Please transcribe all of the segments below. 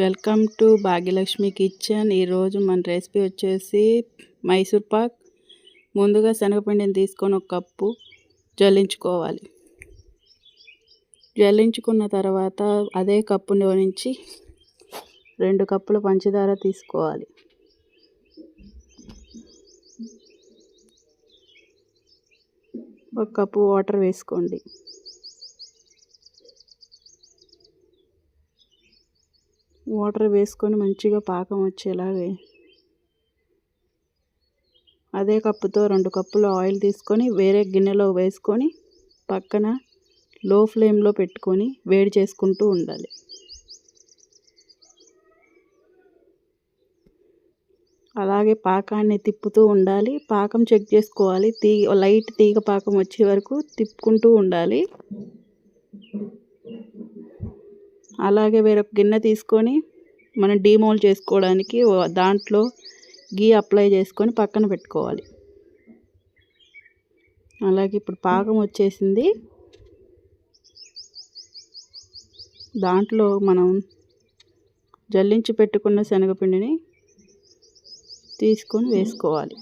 Welcome to Bhagyalakshmi kitchen. ఈరోజు మన recipe వచ్చేసి మైసూర్ పాక్. ముందుగా శనగపిండిని తీసుకొని ఒక కప్పు జల్లించుకోవాలి. జల్లించుకున్న తర్వాత అదే కప్పులో నుంచి రెండు కప్పుల పంచదార తీసుకోవాలి. ఒక కప్పు వాటర్ వేసుకోండి. వాటర్ వేసుకొని మంచిగా పాకం వచ్చేలాగే అదే కప్పుతో రెండు కప్పులు ఆయిల్ తీసుకొని వేరే గిన్నెలో వేసుకొని పక్కన లో ఫ్లేమ్లో పెట్టుకొని వేడి చేసుకుంటూ ఉండాలి. అలాగే పాకాన్ని తిప్పుతూ ఉండాలి. పాకం చెక్ చేసుకోవాలి. తీగ లైట్ తీగ పాకం వచ్చే వరకు తిప్పుకుంటూ ఉండాలి. అలాగే వేరొక గిన్నె తీసుకొని మనం డీమోల్ చేసుకోవడానికి దాంట్లో గీ అప్లై చేసుకొని పక్కన పెట్టుకోవాలి. అలాగే ఇప్పుడు పాకం వచ్చేసింది. దాంట్లో మనం జల్లించి పెట్టుకున్న శనగపిండిని తీసుకొని వేసుకోవాలి.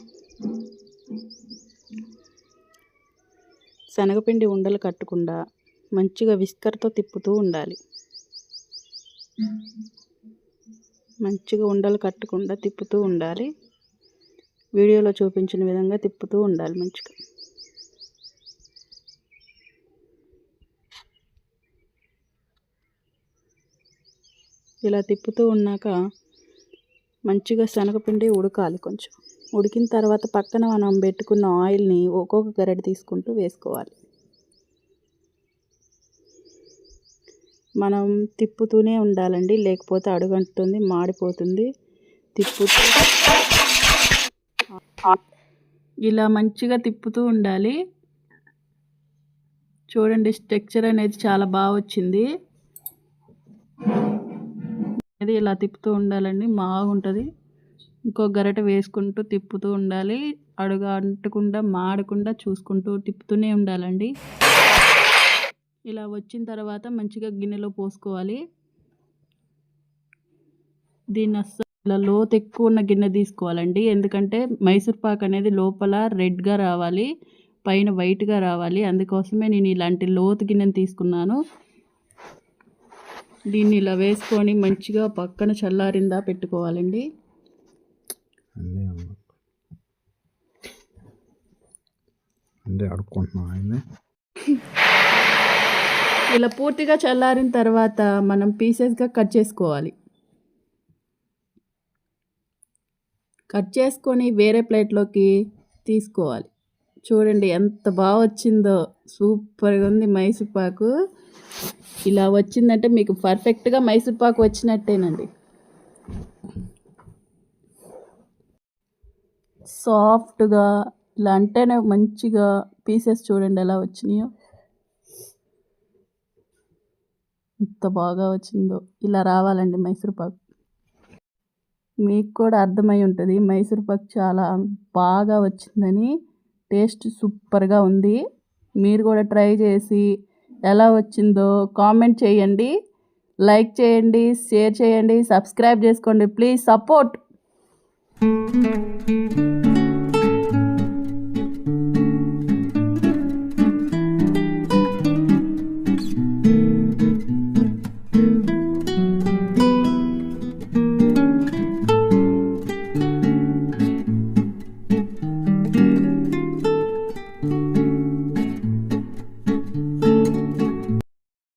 శనగపిండి ఉండలు కట్టకుండా మంచిగా విస్కర్తో తిప్పుతూ ఉండాలి. మంచిగా ఉండలు కట్టకుండా తిప్పుతూ ఉండాలి. వీడియోలో చూపించిన విధంగా తిప్పుతూ ఉండాలి మంచిగా. ఇలా తిప్పుతూ ఉన్నాక మంచిగా శనగపిండి ఉడకాలి కొంచెం. ఉడికిన తర్వాత పక్కన మనం పెట్టుకున్న ఆయిల్ని ఒక్కొక్క గరిటె తీసుకుంటూ వేసుకోవాలి. మనం తిప్పుతూనే ఉండాలండి. లేకపోతే అడుగంటుంది మాడిపోతుంది. తిప్పుతూ ఇలా మంచిగా తిప్పుతూ ఉండాలి. చూడండి స్ట్రక్చర్ అనేది చాలా బాగా వచ్చింది. అది ఇలా తిప్పుతూ ఉండాలండి. బాగుంటుంది ఇంకో గరిటె వేసుకుంటూ తిప్పుతూ ఉండాలి. అడుగు అంటకుండా మాడకుండా చూసుకుంటూ తిప్పుతూనే ఉండాలండి. ఇలా వచ్చిన తర్వాత మంచిగా గిన్నెలో పోసుకోవాలి. దీన్ని అస్సలు ఇలా లోతు ఎక్కువ ఉన్న గిన్నె తీసుకోవాలండి. ఎందుకంటే మైసూర్ పాక్ అనేది లోపల రెడ్గా రావాలి పైన వైట్గా రావాలి. అందుకోసమే నేను ఇలాంటి లోతు గిన్నెని తీసుకున్నాను. దీన్ని ఇలా వేసుకొని మంచిగా పక్కన చల్లారిందా పెట్టుకోవాలండి. అంటే అడుక్కుంటున్నాం ఇలా పూర్తిగా చల్లారిన తర్వాత మనం పీసెస్గా కట్ చేసుకోవాలి. కట్ చేసుకొని వేరే ప్లేట్లోకి తీసుకోవాలి. చూడండి ఎంత బాగా వచ్చిందో. సూపర్గా ఉంది మైసూర్ పాకు. ఇలా వచ్చిందంటే మీకు పర్ఫెక్ట్గా మైసూర్ పాకు వచ్చినట్టేనండి. సాఫ్ట్గా ఇలా అంటేనే మంచిగా పీసెస్ చూడండి ఎలా వచ్చినాయో. ఎంత బాగా వచ్చిందో. ఇలా రావాలండి మైసూర్ పాక్. మీకు కూడా అర్థమై ఉంటుంది. మైసూర్ పాక్ చాలా బాగా వచ్చిందని టేస్ట్ సూపర్గా ఉంది. మీరు కూడా ట్రై చేసి ఎలా వచ్చిందో కామెంట్ చేయండి. లైక్ చేయండి షేర్ చేయండి సబ్స్క్రైబ్ చేసుకోండి. Please support.